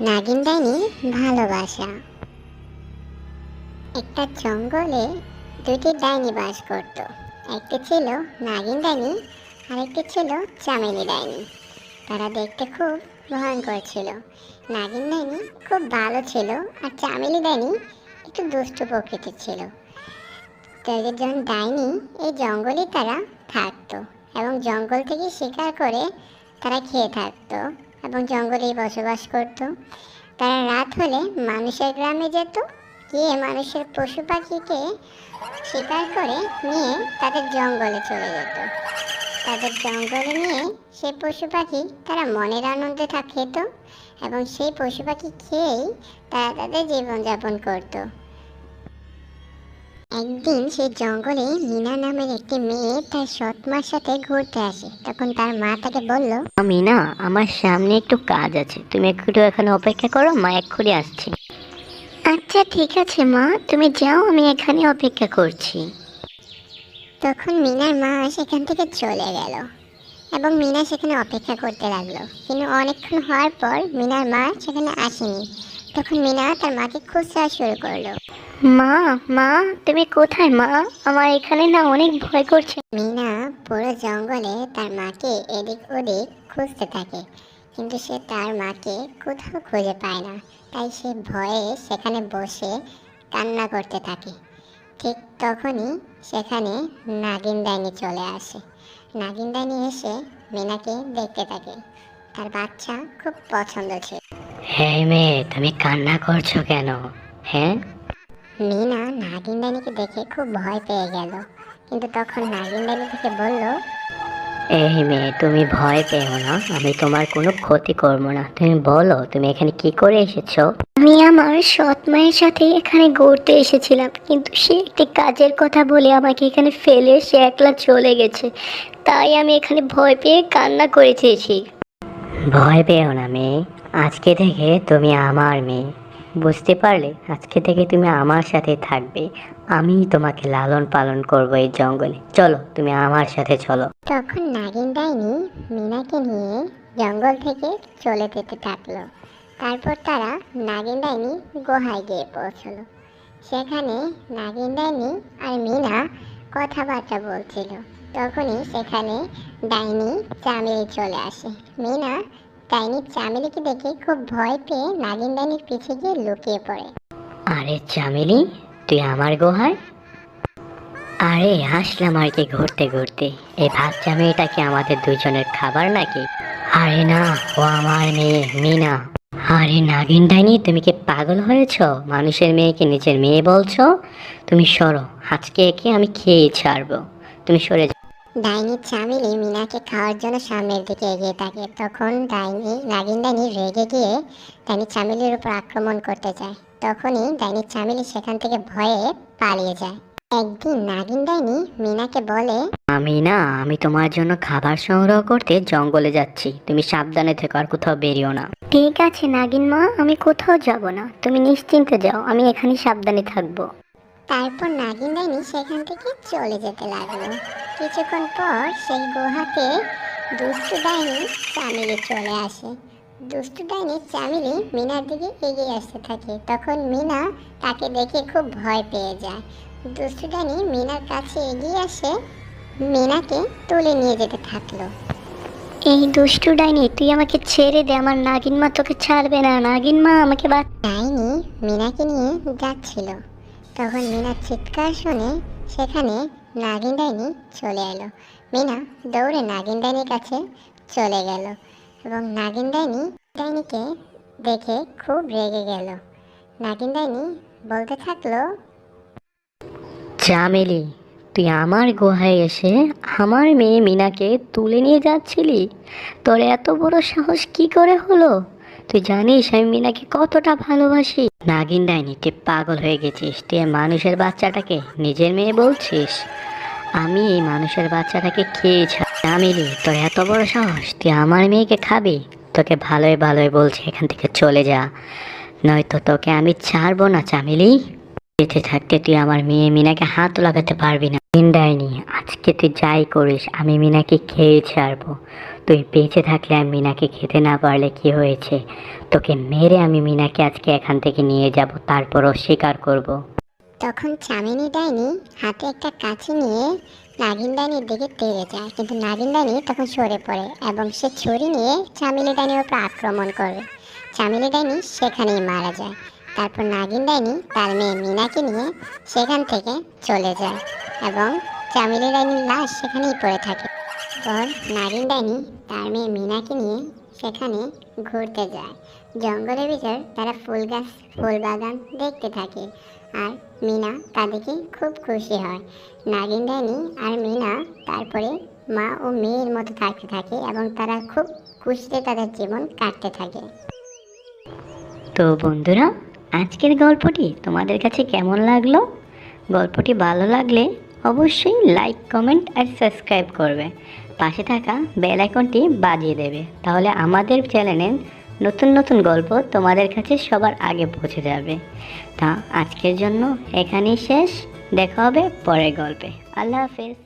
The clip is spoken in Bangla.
নাগিন ডাইনির ভালোবাসা। একটা জঙ্গলে দুটি ডাইনি বাস করত। একটি ছিল নাগিন ডাইনি আর একটি ছিল চামেলি ডাইনি। তারা দেখতে খুব ভয়ঙ্কর ছিল। নাগিন ডাইনি খুব ভালো ছিল আর চামেলি ডাইনি একটু দুষ্ট প্রকৃতির ছিল। তাদের যখন ডাইনি এই জঙ্গলে তারা থাকতো এবং জঙ্গল থেকে শিকার করে তারা খেয়ে থাকতো। এবং জঙ্গলেই বসবাস করত। তারা রাত হলে মানুষের গ্রামে যেত, গিয়ে মানুষের পশু পাখিকে শিকার করে নিয়ে তাদের জঙ্গলে চলে যেত। তাদের জঙ্গলে নিয়ে সেই পশু পাখি তারা মনের আনন্দে খেত এবং সেই পশু পাখি খেয়েই তারা তাদের জীবনযাপন করতো। একদিন সেই জঙ্গলে মিনা নামের একটি মেয়ে তার সৎ মার সাথে ঘুরতে আসে। তখন তার মা তাকে বলল মিনা আমার সামনে একটু কাজ আছে। তুমি একটু এখানে অপেক্ষা করো মা এক্ষুনি আসছি। আচ্ছা ঠিক আছে মা। তুমি যাও আমি এখানে অপেক্ষা করছি। তখন মিনার মা সেখান থেকে চলে গেল এবং মিনা সেখানে অপেক্ষা করতে লাগল। কিন্তু অনেকক্ষণ হওয়ার পর মিনার মা সেখানে আসেনি। তখন মিনা তার মাকে খুঁজতে শুরু করল। মা মা তুমি কোথায় মা? আমার এখানে না অনেক ভয় করছে। মিনা পুরো জঙ্গলে তার মাকে এদিক ওদিক খুঁজতে থাকে। কিন্তু সে তার মাকে কোথাও খুঁজে পায় না। তাই সে ভয়ে সেখানে বসে কান্না করতে থাকে। ঠিক তখনই সেখানে নাগিন ডাইনি চলে আসে। নাগিন ডাইনি এসে মিনাকে দেখতে থাকে। তার বাচ্চা খুব পছন্দ ছিল। হ্যাঁ মেয়ে তুমি কান্না করছ কেন? হ্যাঁ? মিনা নাগিন ডাইনিকে দেখে খুব ভয় পেয়ে গেল। কিন্তু তখন নাগিন ডাইনি থেকে বলল এই মেয়ে তুমি ভয় পেও না আমি তোমার কোনো ক্ষতি করব না। তুমি বলো তুমি এখানে কি করে এসেছ? আমি আমার সৎ মায়ের সাথে এখানে ঘুরতে এসেছিলাম কিন্তু সে একটি কাজের কথা বলে আমাকে এখানে ফেলে সে একলা চলে গেছে। তাই আমি এখানে ভয় পেয়ে কান্না করেছি। ভয় পেও না মেয়ে আজকে থেকে তুমি আমার মেয়ে। বুঝতে পারলে আজকে থেকে তুমি আমার সাথে থাকবে। আমি তোমাকে লালন পালন করব এই জঙ্গলে। চলো, তুমি আমার সাথে চলো। তখন নাগিন ডাইনি মিনাকে নিয়ে জঙ্গল থেকে চলে যেতে থাকল। তারপর তারা নাগিন ডাইনি গুহায় গিয়ে পৌঁছলো। সেখানে নাগিন ডাইনি আর মিনা কথাবার্তা বলছিল। তখনই সেখানে ডাইনি চামেলি চলে আসে। মিনা ডাইনি চামেলিকে দেখে খুব ভয় পেয়ে নাগিন ডাইনির পিছে গিয়ে লুকিয়ে পড়ে। আরে চামেলি, তুই আমার গুহায়? আরে, আসলাম আর কি ঘুরতে ঘুরতে। এই বাচ্চা মেয়েটা কি আমাদের দুজনের খাবার নাকি? আরে না, ও আমার মেয়ে, মিনা। আরে নাগিন ডাইনি তুমি কি পাগল হয়েছ? মানুষের মেয়েকে নিজের মেয়ে বলছো? তুমি সরো, আজকে একে আমি খেয়ে ছাড়বো। তুমি সরে যাও। ডাইনি চামেলি মিনাকে খাওয়ার জন্য সামনের দিকে এগিয়ে থাকে। তখন ডাইনি নাগিন ডাইনি রেগে গিয়ে ডাইনি চামেলির উপর আক্রমণ করতে যায়। তখনই ডাইনি চামেলি সেখান থেকে ভয়ে পালিয়ে যায়। একদিন নাগিন ডাইনি মিনাকে বলে আমি না আমি তোমার জন্য খাবার সংগ্রহ করতে জঙ্গলে যাচ্ছি। তুমি সাবধানে থেকো আর কোথাও বেরিও না। ঠিক আছে নাগিন মা আমি কোথাও যাব না। তুমি নিশ্চিন্তে যাও আমি এখানে সাবধানে থাকব। তারপর নাগিন ডাইনি সেখান থেকে চলে যেতে লাগল। কিছুক্ষণ পর সেই গুহাতে দুষ্টু ডাইনি চামেলি চলে আসে। দুষ্টু ডাইনি চামেলি মিনার দিকে এগিয়ে আসতে থাকে। তখন মিনা তাকে দেখে খুব ভয় পেয়ে যায়। দুষ্টু ডাইনি মিনার কাছে এগিয়ে আসে মিনাকে তুলে নিয়ে যেতে থাকল। এই দুষ্টু ডাইনি তুই আমাকে ছেড়ে দে আমার নাগিন মা তোকে ছাড়বে না। নাগিন মা আমাকে বাদ ডাইনি মিনাকে নিয়ে যাচ্ছিল। তখন মিনার চিৎকার শুনে সেখানে নাগিন ডাইনি চলে এলো। মিনা দৌড়ে নাগিন ডাইনির কাছে চলে গেল এবং নাগিন ডাইনি ডাইনিকে দেখে খুব রেগে গেল। নাগিন ডাইনি বলতে থাকল চামেলি তুই আমার গুহায় এসে আমার মেয়ে মিনাকে তুলে নিয়ে যাচ্ছিলি? তোর এত বড় সাহস কি করে হলো? তুই জানিস আমি মিনাকে কতটা ভালোবাসি? নাগিন ডাইনি, তুই পাগল হয়ে গেছিস। তুই মানুষের বাচ্চাটাকে নিজের মেয়ে বলছিস? আমি এই মানুষের বাচ্চাটাকে খেয়েছি চামেলি তোর এত বড় সাহস? তুই আমার মেয়েকে খাবি? তোকে ভালোই ভালোই বলছি, এখান থেকে চলে যা। নয়তো তোকে আমি ছাড়বো না, চামেলি। বেঁচে থাকতে তুই আমার মেয়ে মিনাকে হাত লাগাতে পারবি না। ডাইনি আজকে তুই যাই করিস, আমি মিনাকে খেয়ে ছাড়বো। তুই বেঁচে থাকলে আমি মিনাকে খেতে না পারলে কি হয়েছে? তোকে মেরে আমি মিনাকে আজকে এখান থেকে নিয়ে যাব, তারপর অস্বীকার করব। তখন চামিনী ডাইনি হাতে একটা কাছি নিয়ে নাগিন ডাইনির দিকে তেড়ে যায়। কিন্তু নাগিন ডাইনি তখন সরে পড়ে এবং সে ছুরি নিয়ে চামিলি ডাইনির উপর আক্রমণ করে। চামিলি ডাইনি সেখানেই মারা যায়। তারপর নাগিন ডাইনি তার মেয়ে মিনাকে নিয়ে সেখান থেকে চলে যায়। এবং চামিলি ডাইনির লাশ সেখানেই পড়ে থাকে। পর নাগিন ডাইনি তার মেয়ে মিনাকে নিয়ে সেখানে ঘুরতে যায়। জঙ্গলের ভিতর তারা ফুল গাছ, ফুল বাগান দেখতে থাকে আর মিনা তাদেরকে খুব খুশি হয়। নাগিন ডাইনি আর মিনা তারপরে মা ও মেয়ের মতো থাকতে থাকে এবং তারা খুব খুশিতে তাদের জীবন কাটতে থাকে। তো বন্ধুরা, আজকের গল্পটি তোমাদের কাছে কেমন লাগল? গল্পটি ভালো লাগলে অবশ্যই লাইক কমেন্ট আর সাবস্ক্রাইব করবে। পাশে থাকা বেল আইকনটি বাজিয়ে দেবে। তাহলে আমাদের চ্যানেলের নতুন নতুন গল্প তোমাদের কাছে সবার আগে পৌঁছে যাবে। তা আজকের জন্য এখানেই শেষ। দেখা হবে পরের গল্পে। আল্লাহ হাফেজ।